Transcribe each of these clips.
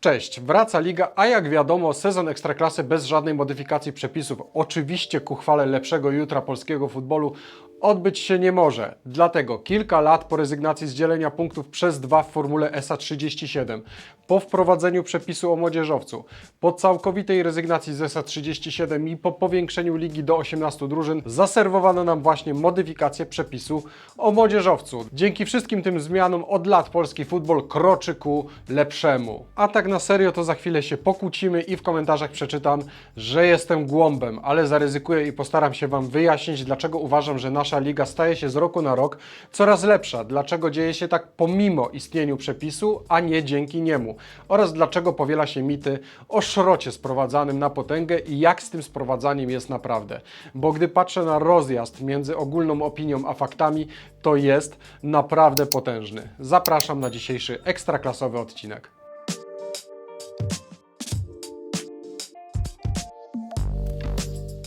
Cześć, wraca liga, a jak wiadomo, sezon ekstraklasy bez żadnej modyfikacji przepisów, oczywiście ku chwale lepszego jutra polskiego futbolu, odbyć się nie może. Dlatego kilka lat po rezygnacji z dzielenia punktów przez dwa w formule ESA 37, po wprowadzeniu przepisu o młodzieżowcu, po całkowitej rezygnacji z ESA 37 i po powiększeniu ligi do 18 drużyn, zaserwowano nam właśnie modyfikację przepisu o młodzieżowcu. Dzięki wszystkim tym zmianom od lat polski futbol kroczy ku lepszemu. A tak na serio to za chwilę się pokłócimy i w komentarzach przeczytam, że jestem głąbem, ale zaryzykuję i postaram się Wam wyjaśnić, dlaczego uważam, że nasza liga staje się z roku na rok coraz lepsza, dlaczego dzieje się tak pomimo istnieniu przepisu, a nie dzięki niemu oraz dlaczego powiela się mity o szrocie sprowadzanym na potęgę i jak z tym sprowadzaniem jest naprawdę. Bo gdy patrzę na rozjazd między ogólną opinią a faktami, to jest naprawdę potężny. Zapraszam na dzisiejszy ekstraklasowy odcinek.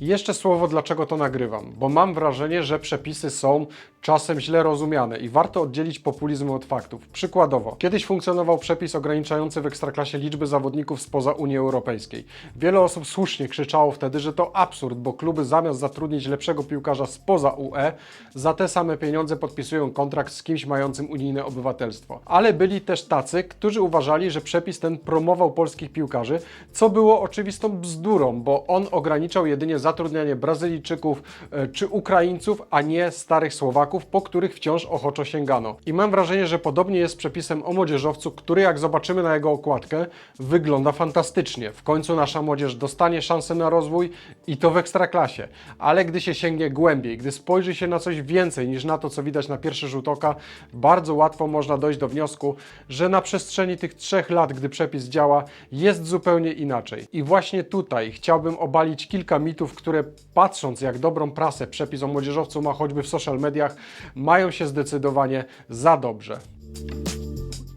Jeszcze słowo, dlaczego to nagrywam, bo mam wrażenie, że przepisy są czasem źle rozumiane i warto oddzielić populizm od faktów. Przykładowo, kiedyś funkcjonował przepis ograniczający w ekstraklasie liczby zawodników spoza Unii Europejskiej. Wiele osób słusznie krzyczało wtedy, że to absurd, bo kluby zamiast zatrudnić lepszego piłkarza spoza UE, za te same pieniądze podpisują kontrakt z kimś mającym unijne obywatelstwo. Ale byli też tacy, którzy uważali, że przepis ten promował polskich piłkarzy, co było oczywistą bzdurą, bo on ograniczał jedynie zatrudnianie Brazylijczyków e, czy Ukraińców, a nie starych Słowaków, po których wciąż ochoczo sięgano. I mam wrażenie, że podobnie jest z przepisem o młodzieżowcu, który jak zobaczymy na jego okładkę, wygląda fantastycznie. W końcu nasza młodzież dostanie szansę na rozwój i to w ekstraklasie. Ale gdy się sięgnie głębiej, gdy spojrzy się na coś więcej niż na to, co widać na pierwszy rzut oka, bardzo łatwo można dojść do wniosku, że na przestrzeni tych trzech lat, gdy przepis działa, jest zupełnie inaczej. I właśnie tutaj chciałbym obalić kilka mitów, które patrząc jak dobrą prasę przepis o młodzieżowcu ma choćby w social mediach, mają się zdecydowanie za dobrze.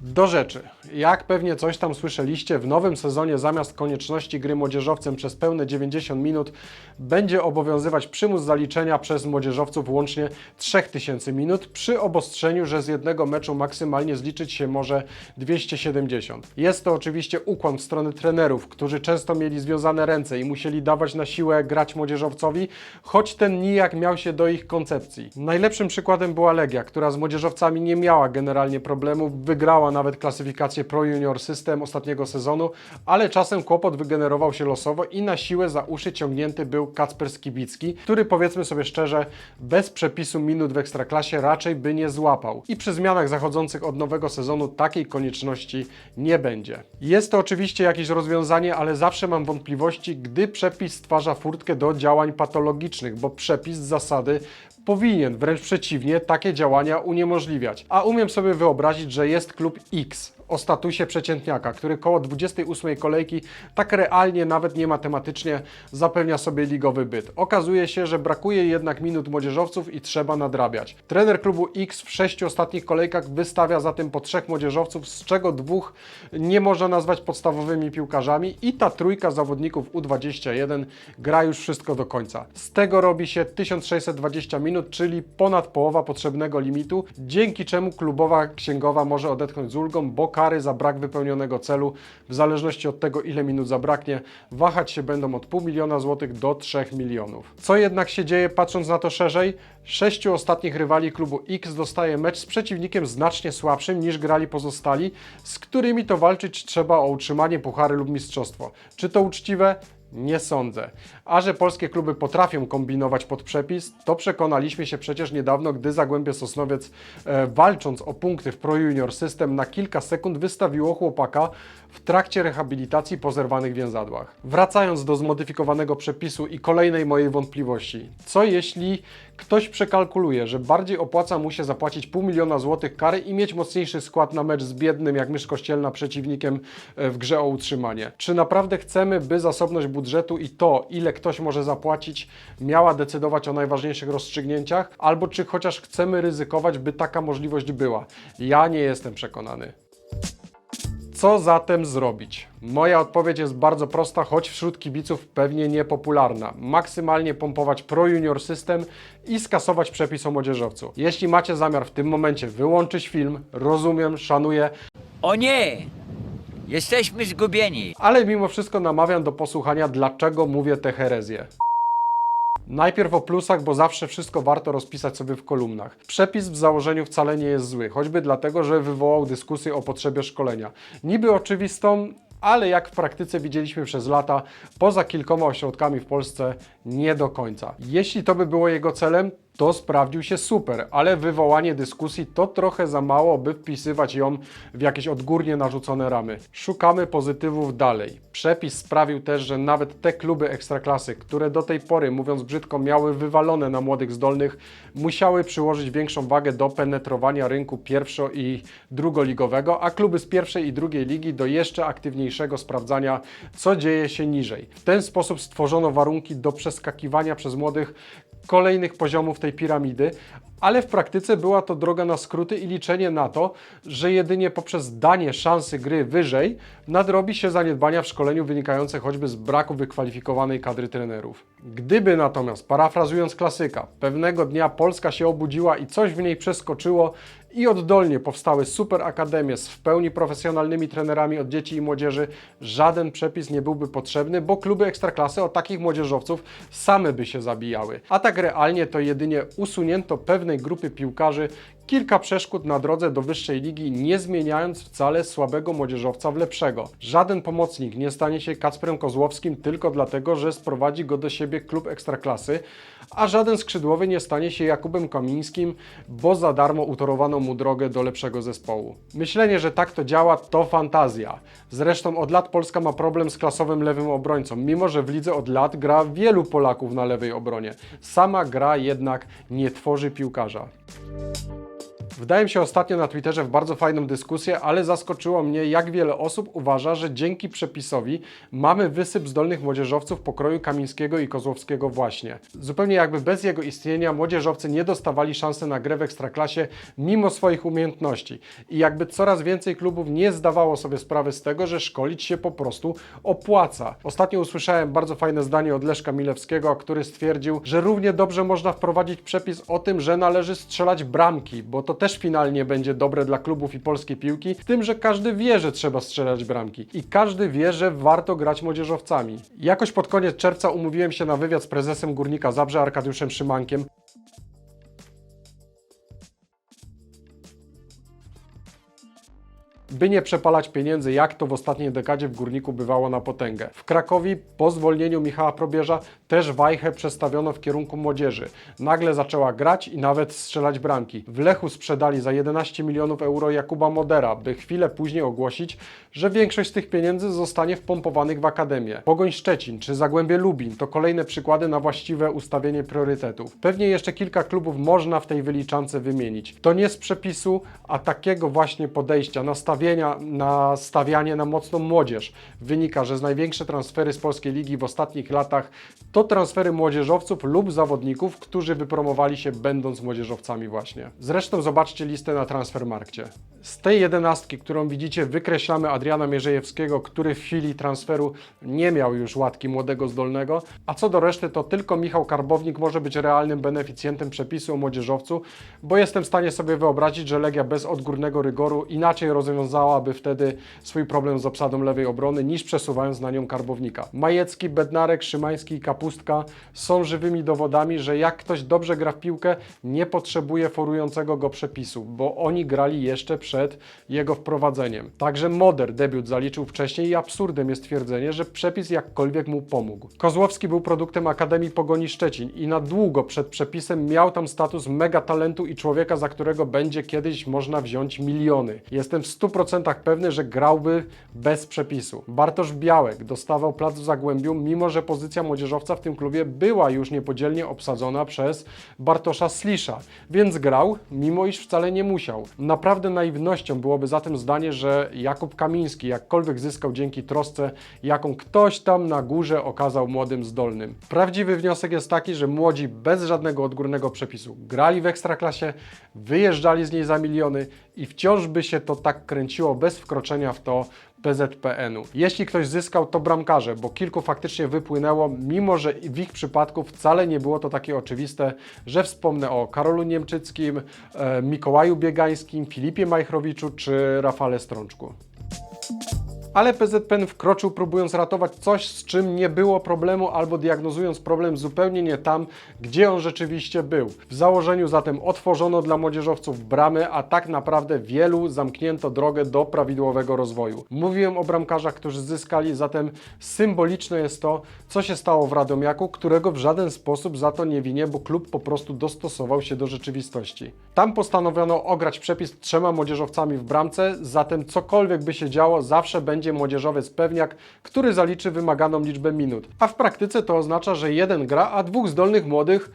Do rzeczy. Jak pewnie coś tam słyszeliście, w nowym sezonie zamiast konieczności gry młodzieżowcem przez pełne 90 minut będzie obowiązywać przymus zaliczenia przez młodzieżowców łącznie 3000 minut przy obostrzeniu, że z jednego meczu maksymalnie zliczyć się może 270. Jest to oczywiście ukłon w stronę trenerów, którzy często mieli związane ręce i musieli dawać na siłę grać młodzieżowcowi, choć ten nijak miał się do ich koncepcji. Najlepszym przykładem była Legia, która z młodzieżowcami nie miała generalnie problemów, wygrała nawet klasyfikację Pro Junior System ostatniego sezonu, ale czasem kłopot wygenerował się losowo i na siłę za uszy ciągnięty był Kacper Skibicki, który powiedzmy sobie szczerze, bez przepisu minut w Ekstraklasie raczej by nie złapał. I przy zmianach zachodzących od nowego sezonu takiej konieczności nie będzie. Jest to oczywiście jakieś rozwiązanie, ale zawsze mam wątpliwości, gdy przepis stwarza furtkę do działań patologicznych, bo przepis zasady powinien wręcz przeciwnie takie działania uniemożliwiać. A umiem sobie wyobrazić, że jest klub X o statusie przeciętniaka, który koło 28 kolejki tak realnie, nawet nie matematycznie zapewnia sobie ligowy byt. Okazuje się, że brakuje jednak minut młodzieżowców i trzeba nadrabiać. Trener klubu X w sześciu ostatnich kolejkach wystawia zatem po trzech młodzieżowców, z czego dwóch nie można nazwać podstawowymi piłkarzami i ta trójka zawodników U21 gra już wszystko do końca. Z tego robi się 1620 minut, czyli ponad połowa potrzebnego limitu, dzięki czemu klubowa księgowa może odetchnąć z ulgą, bo kary za brak wypełnionego celu, w zależności od tego ile minut zabraknie, wahać się będą od pół miliona złotych do 3 milionów. Co jednak się dzieje patrząc na to szerzej? Sześciu ostatnich rywali klubu X dostaje mecz z przeciwnikiem znacznie słabszym niż grali pozostali, z którymi to walczyć trzeba o utrzymanie puchary lub mistrzostwo. Czy to uczciwe? Nie sądzę. A że polskie kluby potrafią kombinować pod przepis, to przekonaliśmy się przecież niedawno, gdy Zagłębie Sosnowiec e, walcząc o punkty w Pro Junior System na kilka sekund wystawiło chłopaka w trakcie rehabilitacji po zerwanych więzadłach. Wracając do zmodyfikowanego przepisu i kolejnej mojej wątpliwości. Co jeśli ktoś przekalkuluje, że bardziej opłaca mu się zapłacić pół miliona złotych kary i mieć mocniejszy skład na mecz z biednym jak mysz kościelna przeciwnikiem e, w grze o utrzymanie? Czy naprawdę chcemy, by zasobność budżetu i to, ile ktoś może zapłacić, miała decydować o najważniejszych rozstrzygnięciach? Albo czy chociaż chcemy ryzykować, by taka możliwość była? Ja nie jestem przekonany. Co zatem zrobić? Moja odpowiedź jest bardzo prosta, choć wśród kibiców pewnie niepopularna. Maksymalnie pompować Pro Junior System i skasować przepis o młodzieżowcu. Jeśli macie zamiar w tym momencie wyłączyć film, rozumiem, szanuję, O nie! Jesteśmy zgubieni. Ale mimo wszystko namawiam do posłuchania, dlaczego mówię te herezje. Najpierw o plusach, bo zawsze wszystko warto rozpisać sobie w kolumnach. Przepis w założeniu wcale nie jest zły, choćby dlatego, że wywołał dyskusję o potrzebie szkolenia. Niby oczywistą, ale jak w praktyce widzieliśmy przez lata, poza kilkoma ośrodkami w Polsce nie do końca. Jeśli to by było jego celem, to sprawdził się super, ale wywołanie dyskusji to trochę za mało, by wpisywać ją w jakieś odgórnie narzucone ramy. Szukamy pozytywów dalej. Przepis sprawił też, że nawet te kluby ekstraklasy, które do tej pory, mówiąc brzydko, miały wywalone na młodych zdolnych, musiały przyłożyć większą wagę do penetrowania rynku pierwszo- i drugoligowego, a kluby z pierwszej i drugiej ligi do jeszcze aktywniejszego sprawdzania, co dzieje się niżej. W ten sposób stworzono warunki do przeskakiwania przez młodych kolejnych poziomów tej piramidy, ale w praktyce była to droga na skróty i liczenie na to, że jedynie poprzez danie szansy gry wyżej nadrobi się zaniedbania w szkoleniu wynikające choćby z braku wykwalifikowanej kadry trenerów. Gdyby natomiast, parafrazując klasyka, pewnego dnia Polska się obudziła i coś w niej przeskoczyło i oddolnie powstały super akademie z w pełni profesjonalnymi trenerami od dzieci i młodzieży, żaden przepis nie byłby potrzebny, bo kluby ekstraklasy od takich młodzieżowców same by się zabijały. A tak realnie to jedynie usunięto pewnej grupy piłkarzy kilka przeszkód na drodze do wyższej ligi, nie zmieniając wcale słabego młodzieżowca w lepszego. Żaden pomocnik nie stanie się Kacprem Kozłowskim tylko dlatego, że sprowadzi go do siebie klub ekstraklasy, a żaden skrzydłowy nie stanie się Jakubem Kamińskim, bo za darmo utorowano mu drogę do lepszego zespołu. Myślenie, że tak to działa, to fantazja. Zresztą od lat Polska ma problem z klasowym lewym obrońcą, mimo że w lidze od lat gra wielu Polaków na lewej obronie. Sama gra jednak nie tworzy piłkarza. Wdałem się ostatnio na Twitterze w bardzo fajną dyskusję, ale zaskoczyło mnie, jak wiele osób uważa, że dzięki przepisowi mamy wysyp zdolnych młodzieżowców pokroju Kamińskiego i Kozłowskiego właśnie. Zupełnie jakby bez jego istnienia młodzieżowcy nie dostawali szansy na grę w Ekstraklasie mimo swoich umiejętności. I jakby coraz więcej klubów nie zdawało sobie sprawy z tego, że szkolić się po prostu opłaca. Ostatnio usłyszałem bardzo fajne zdanie od Leszka Milewskiego, który stwierdził, że równie dobrze można wprowadzić przepis o tym, że należy strzelać bramki, bo to też finalnie będzie dobre dla klubów i polskiej piłki, z tym, że każdy wie, że trzeba strzelać bramki i każdy wie, że warto grać młodzieżowcami. Jakoś pod koniec czerwca umówiłem się na wywiad z prezesem Górnika Zabrze Arkadiuszem Szymankiem. By nie przepalać pieniędzy, jak to w ostatniej dekadzie w Górniku bywało na potęgę. W Krakowie po zwolnieniu Michała Probierza też wajchę przestawiono w kierunku młodzieży. Nagle zaczęła grać i nawet strzelać bramki. W Lechu sprzedali za 11 milionów euro Jakuba Modera, by chwilę później ogłosić, że większość z tych pieniędzy zostanie wpompowanych w akademię. Pogoń Szczecin czy Zagłębie Lubin to kolejne przykłady na właściwe ustawienie priorytetów. Pewnie jeszcze kilka klubów można w tej wyliczance wymienić. To nie z przepisu, a takiego właśnie podejścia, nastawienia na stawianie na mocną młodzież. Wynika, że z największe transfery z polskiej ligi w ostatnich latach to transfery młodzieżowców lub zawodników, którzy wypromowali się będąc młodzieżowcami właśnie. Zresztą zobaczcie listę na Transfermarkcie. Z tej jedenastki, którą widzicie, wykreślamy Adriana Mierzejewskiego, który w chwili transferu nie miał już łatki młodego zdolnego, a co do reszty, to tylko Michał Karbownik może być realnym beneficjentem przepisu o młodzieżowcu, bo jestem w stanie sobie wyobrazić, że Legia bez odgórnego rygoru inaczej rozwiązałaby wtedy swój problem z obsadą lewej obrony, niż przesuwając na nią Karbownika. Majecki, Bednarek, Szymański i Kapustka są żywymi dowodami, że jak ktoś dobrze gra w piłkę, nie potrzebuje forującego go przepisu, bo oni grali jeszcze przed jego wprowadzeniem. Także Moder debiut zaliczył wcześniej i absurdem jest twierdzenie, że przepis jakkolwiek mu pomógł. Kozłowski był produktem Akademii Pogoni Szczecin i na długo przed przepisem miał tam status mega talentu i człowieka, za którego będzie kiedyś można wziąć miliony. Jestem w 100% pewny, że grałby bez przepisu. Bartosz Białek dostawał plac w Zagłębiu, mimo że pozycja młodzieżowca w tym klubie była już niepodzielnie obsadzona przez Bartosza Slisza, więc grał, mimo iż wcale nie musiał. Naprawdę naiwnością byłoby zatem zdanie, że Jakub Kamiński jakkolwiek zyskał dzięki trosce, jaką ktoś tam na górze okazał młodym zdolnym. Prawdziwy wniosek jest taki, że młodzi bez żadnego odgórnego przepisu grali w ekstraklasie, wyjeżdżali z niej za miliony i wciąż by się to tak kręciło bez wkroczenia w to PZPN-u. Jeśli ktoś zyskał, to bramkarze, bo kilku faktycznie wypłynęło, mimo że w ich przypadku wcale nie było to takie oczywiste, że wspomnę o Karolu Niemczyckim, e, Mikołaju Biegańskim, Filipie Majchrowiczu czy Rafale Strączku. Ale PZPN wkroczył próbując ratować coś, z czym nie było problemu albo diagnozując problem zupełnie nie tam, gdzie on rzeczywiście był. W założeniu zatem otworzono dla młodzieżowców bramy, a tak naprawdę wielu zamknięto drogę do prawidłowego rozwoju. Mówiłem o bramkarzach, którzy zyskali, zatem symboliczne jest to, co się stało w Radomiaku, którego w żaden sposób za to nie winię, bo klub po prostu dostosował się do rzeczywistości. Tam postanowiono ograć przepis trzema młodzieżowcami w bramce, zatem cokolwiek by się działo, zawsze będzie młodzieżowiec pewniak, który zaliczy wymaganą liczbę minut. A w praktyce to oznacza, że jeden gra, a dwóch zdolnych młodych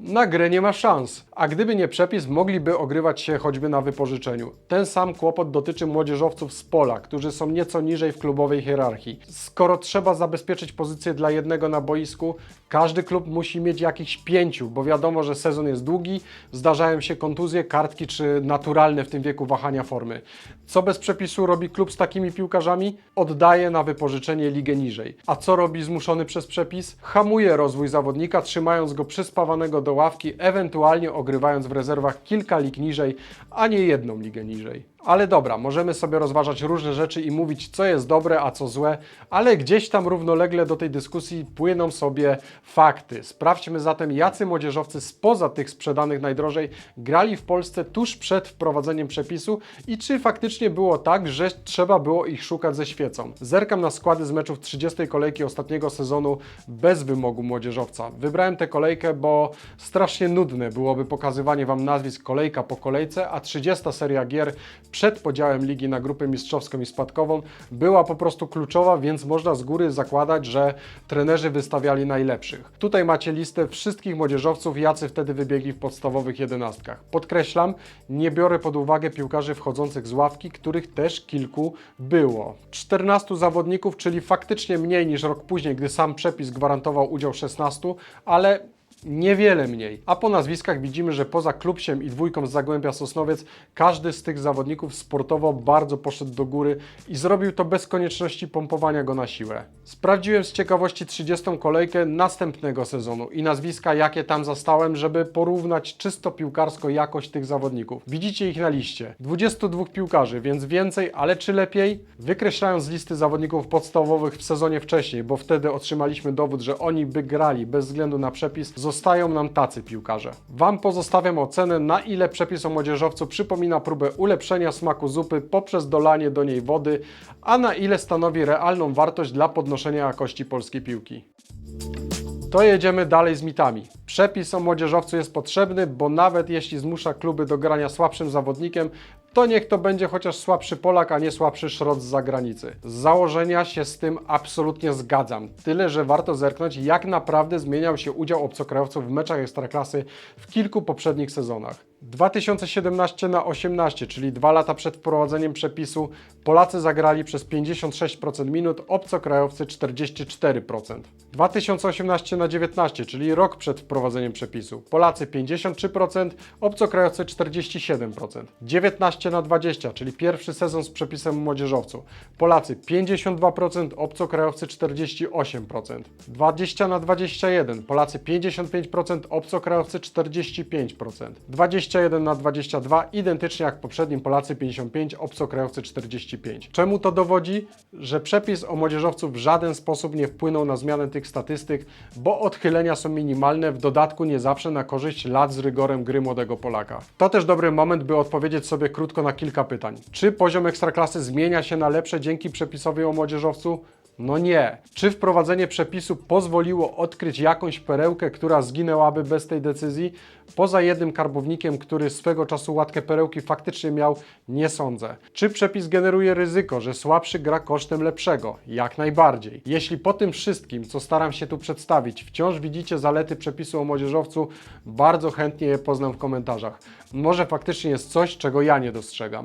na grę nie ma szans. A gdyby nie przepis, mogliby ogrywać się choćby na wypożyczeniu. Ten sam kłopot dotyczy młodzieżowców z pola, którzy są nieco niżej w klubowej hierarchii. Skoro trzeba zabezpieczyć pozycję dla jednego na boisku, każdy klub musi mieć jakichś pięciu, bo wiadomo, że sezon jest długi, zdarzają się kontuzje, kartki czy naturalne w tym wieku wahania formy. Co bez przepisu robi klub z takimi piłkarzami? Oddaje na wypożyczenie ligę niżej. A co robi zmuszony przez przepis? Hamuje rozwój zawodnika, trzymając go przyspawanego do ławki, ewentualnie ogrywając w rezerwach kilka lig niżej, a nie jedną ligę niżej. Ale dobra, możemy sobie rozważać różne rzeczy i mówić, co jest dobre, a co złe, ale gdzieś tam równolegle do tej dyskusji płyną sobie fakty. Sprawdźmy zatem, jacy młodzieżowcy spoza tych sprzedanych najdrożej grali w Polsce tuż przed wprowadzeniem przepisu i czy faktycznie było tak, że trzeba było ich szukać ze świecą. Zerkam na składy z meczów 30. kolejki ostatniego sezonu bez wymogu młodzieżowca. Wybrałem tę kolejkę, bo strasznie nudne byłoby pokazywanie Wam nazwisk kolejka po kolejce, a 30 seria gier przed podziałem ligi na grupę mistrzowską i spadkową była po prostu kluczowa, więc można z góry zakładać, że trenerzy wystawiali najlepszych. Tutaj macie listę wszystkich młodzieżowców, jacy wtedy wybiegli w podstawowych jedenastkach. Podkreślam, nie biorę pod uwagę piłkarzy wchodzących z ławki, których też kilku było. 14 zawodników, czyli faktycznie mniej niż rok później, gdy sam przepis gwarantował udział 16, ale niewiele mniej. A po nazwiskach widzimy, że poza Klubsiem i dwójką z Zagłębia Sosnowiec, każdy z tych zawodników sportowo bardzo poszedł do góry i zrobił to bez konieczności pompowania go na siłę. Sprawdziłem z ciekawości 30. kolejkę następnego sezonu i nazwiska, jakie tam zastałem, żeby porównać czysto piłkarsko jakość tych zawodników. Widzicie ich na liście. 22 piłkarzy, więc więcej, ale czy lepiej? Wykreślając z listy zawodników podstawowych w sezonie wcześniej, bo wtedy otrzymaliśmy dowód, że oni by grali bez względu na przepis, zostają nam tacy piłkarze. Wam pozostawiam ocenę, na ile przepis o młodzieżowcu przypomina próbę ulepszenia smaku zupy poprzez dolanie do niej wody, a na ile stanowi realną wartość dla podnoszenia jakości polskiej piłki. To jedziemy dalej z mitami. Przepis o młodzieżowcu jest potrzebny, bo nawet jeśli zmusza kluby do grania słabszym zawodnikiem, to niech to będzie chociaż słabszy Polak, a nie słabszy szrot z zagranicy. Z założenia się z tym absolutnie zgadzam. Tyle, że warto zerknąć, jak naprawdę zmieniał się udział obcokrajowców w meczach Ekstraklasy w kilku poprzednich sezonach. 2017 na 18, czyli dwa lata przed wprowadzeniem przepisu, Polacy zagrali przez 56% minut, obcokrajowcy 44%. 2018 na 19, czyli rok przed wprowadzeniem przepisu, Polacy 53%, obcokrajowcy 47%. 19 na 20, czyli pierwszy sezon z przepisem młodzieżowcu, Polacy 52%, obcokrajowcy 48%. 20 na 21, Polacy 55%, obcokrajowcy 45%. 21 na 22, identycznie jak w poprzednim, Polacy 55, obcokrajowcy 45. Czemu to dowodzi? Że przepis o młodzieżowcu w żaden sposób nie wpłynął na zmianę tych statystyk, bo odchylenia są minimalne, w dodatku nie zawsze na korzyść lat z rygorem gry młodego Polaka. To też dobry moment, by odpowiedzieć sobie krótko na kilka pytań. Czy poziom ekstraklasy zmienia się na lepsze dzięki przepisowi o młodzieżowcu? No nie. Czy wprowadzenie przepisu pozwoliło odkryć jakąś perełkę, która zginęłaby bez tej decyzji? Poza jednym karbownikiem, który swego czasu łatkę perełki faktycznie miał, nie sądzę. Czy przepis generuje ryzyko, że słabszy gra kosztem lepszego? Jak najbardziej. Jeśli po tym wszystkim, co staram się tu przedstawić, wciąż widzicie zalety przepisu o młodzieżowcu, bardzo chętnie je poznam w komentarzach. Może faktycznie jest coś, czego ja nie dostrzegam.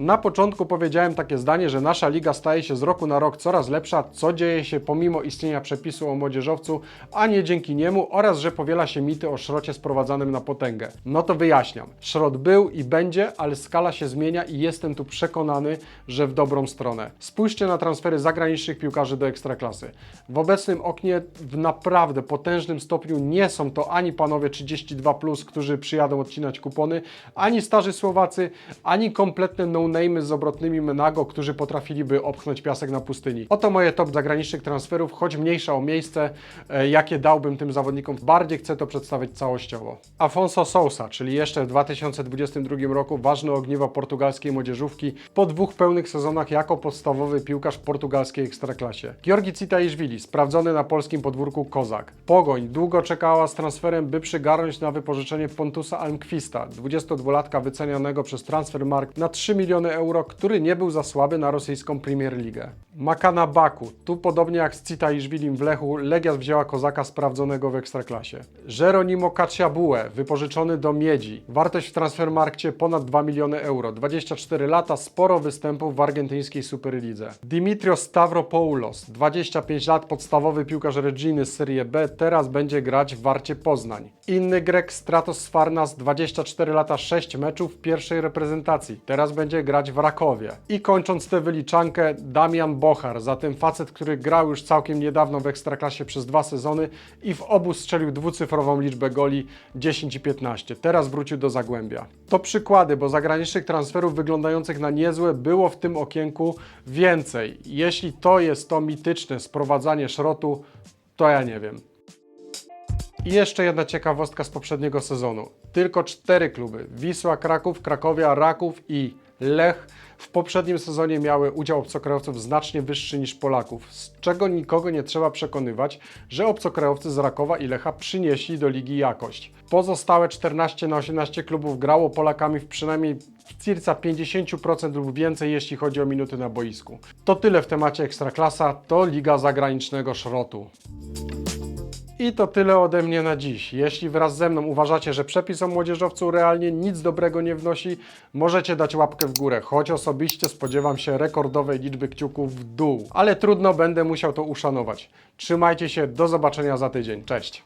Na początku powiedziałem takie zdanie, że nasza liga staje się z roku na rok coraz lepsza, co dzieje się pomimo istnienia przepisu o młodzieżowcu, a nie dzięki niemu, oraz że powiela się mity o szrocie sprowadzanym na potęgę. No to wyjaśniam. Szrot był i będzie, ale skala się zmienia i jestem tu przekonany, że w dobrą stronę. Spójrzcie na transfery zagranicznych piłkarzy do ekstraklasy. W obecnym oknie w naprawdę potężnym stopniu nie są to ani panowie 32+, którzy przyjadą odcinać kupony, ani starzy Słowacy, ani kompletne no no-name'y z obrotnymi menago, którzy potrafiliby opchnąć piasek na pustyni. Oto moje top zagranicznych transferów, choć mniejsza o miejsce, e, jakie dałbym tym zawodnikom. Bardziej chcę to przedstawić całościowo. Afonso Sousa, czyli jeszcze w 2022 roku ważne ogniwo portugalskiej młodzieżówki po dwóch pełnych sezonach jako podstawowy piłkarz w portugalskiej ekstraklasie. Georgi Citaiszwili, sprawdzony na polskim podwórku Kozak. Pogoń długo czekała z transferem, by przygarnąć na wypożyczenie Pontusa Almquista, 22-latka wycenianego przez Transfermarkt na 3 miliony euro, który nie był za słaby na rosyjską Premier League. Makana Baku, tu podobnie jak z Citaiszwilim w Lechu, Legia wzięła Kozaka sprawdzonego w ekstraklasie. Jeronimo Kaciabue, wypożyczony do Miedzi. Wartość w Transfermarkcie ponad 2 miliony euro. 24 lata, sporo występów w argentyńskiej Superlidze. Dimitrios Stavropoulos, 25 lat, podstawowy piłkarz Reginy z Serie B, teraz będzie grać w Warcie Poznań. Inny Grek Stratos Farnas, 24 lata, 6 meczów w pierwszej reprezentacji. Teraz będzie grać w Rakowie. I kończąc tę wyliczankę, Damian Bochar, zatem facet, który grał już całkiem niedawno w Ekstraklasie przez dwa sezony i w obu strzelił dwucyfrową liczbę goli 10 i 15. Teraz wrócił do Zagłębia. To przykłady, bo zagranicznych transferów wyglądających na niezłe było w tym okienku więcej. Jeśli to jest to mityczne sprowadzanie szrotu, to ja nie wiem. I jeszcze jedna ciekawostka z poprzedniego sezonu. Tylko cztery kluby Wisła, Kraków, Krakowia, Raków i Lech w poprzednim sezonie miały udział obcokrajowców znacznie wyższy niż Polaków, z czego nikogo nie trzeba przekonywać, że obcokrajowcy z Rakowa i Lecha przynieśli do ligi jakość. Pozostałe 14 na 18 klubów grało Polakami w przynajmniej circa 50% lub więcej, jeśli chodzi o minuty na boisku. To tyle w temacie Ekstraklasa, to Liga Zagranicznego Szrotu. I to tyle ode mnie na dziś. Jeśli wraz ze mną uważacie, że przepis o młodzieżowcu realnie nic dobrego nie wnosi, możecie dać łapkę w górę, choć osobiście spodziewam się rekordowej liczby kciuków w dół. Ale trudno, będę musiał to uszanować. Trzymajcie się, do zobaczenia za tydzień. Cześć!